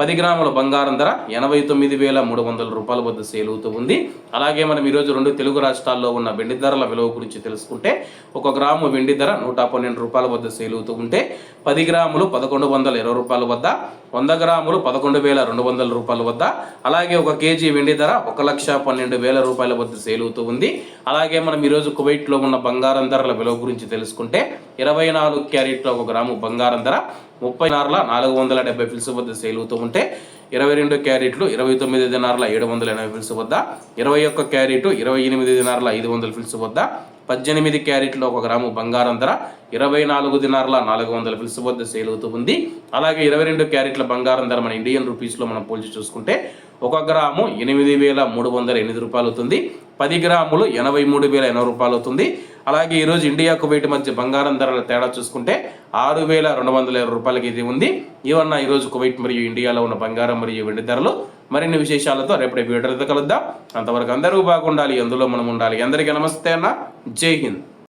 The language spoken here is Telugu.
పది గ్రాముల బంగారం ధర ఎనభై తొమ్మిది వేల మూడు వందల రూపాయల వద్ద సేల్ అవుతూ ఉంది. అలాగే మనం ఈరోజు రెండు తెలుగు రాష్ట్రాల్లో ఉన్న వెండి ధరల విలువ గురించి తెలుసుకుంటే ఒక గ్రాము వెండి ధర నూట పన్నెండు రూపాయల వద్ద సేల్ అవుతూ ఉంటే పది గ్రాములు పదకొండు వందల ఇరవై రూపాయల వద్ద వంద గ్రాములు పదకొండు వేల రెండు వందల రూపాయల వద్ద. అలాగే ఒక కేజీ వెండి ధర ఒక లక్ష పన్నెండు వేల రూపాయల వద్ద సేల్ అవుతూ ఉంది. అలాగే మనం ఈరోజు కువైట్లో ఉన్న బంగారం ధరల విలువ గురించి తెలుసుకుంటే ఇరవై నాలుగు క్యారెట్ల ఒక గ్రాము బంగారం ధర ముప్పై నారుల నాలుగు వందల డెబ్బై ఫిల్స్ వద్ద సేల్ అవుతూ ఉంటే ఇరవై రెండు క్యారెట్లు ఇరవై తొమ్మిది దినార్ల ఏడు వందల ఎనభై ఫిల్స్ వద్ద ఇరవై ఒక్క క్యారెట్ ఇరవై ఎనిమిది దినార్ల ఐదు వందల ఫిల్స్ వద్ద పద్దెనిమిది క్యారెట్లు ఒక గ్రాము బంగారం ధర ఇరవై నాలుగు దినార్ల నాలుగు వందల పిలుసు వద్ద సేల్ అవుతూ ఉంది. అలాగే ఇరవై రెండు క్యారెట్ల బంగారం ధర మన ఇండియన్ రూపీస్లో మనం పోల్చి చూసుకుంటే ఒక గ్రాము ఎనిమిది వేల మూడు వందల ఎనిమిది రూపాయలు అవుతుంది. పది గ్రాములు ఎనభై మూడు వేల ఎనభై రూపాయలు అవుతుంది. అలాగే ఈరోజు ఇండియా కువైట్ మధ్య బంగారం ధరల తేడా చూసుకుంటే ఆరు వేల రెండు వందల ఇరవై రూపాయలకి ఇది ఉంది. ఇవన్న ఈరోజు కువైట్ మరియు ఇండియాలో ఉన్న బంగారం మరియు వెండి ధరలు. మరిన్ని విశేషాలతో రేపటి వీడియోతో కలుద్దాం. అంతవరకు అందరూ బాగుండాలి అందులో మనం ఉండాలి. అందరికీ నమస్తే అన్న. జై హింద్.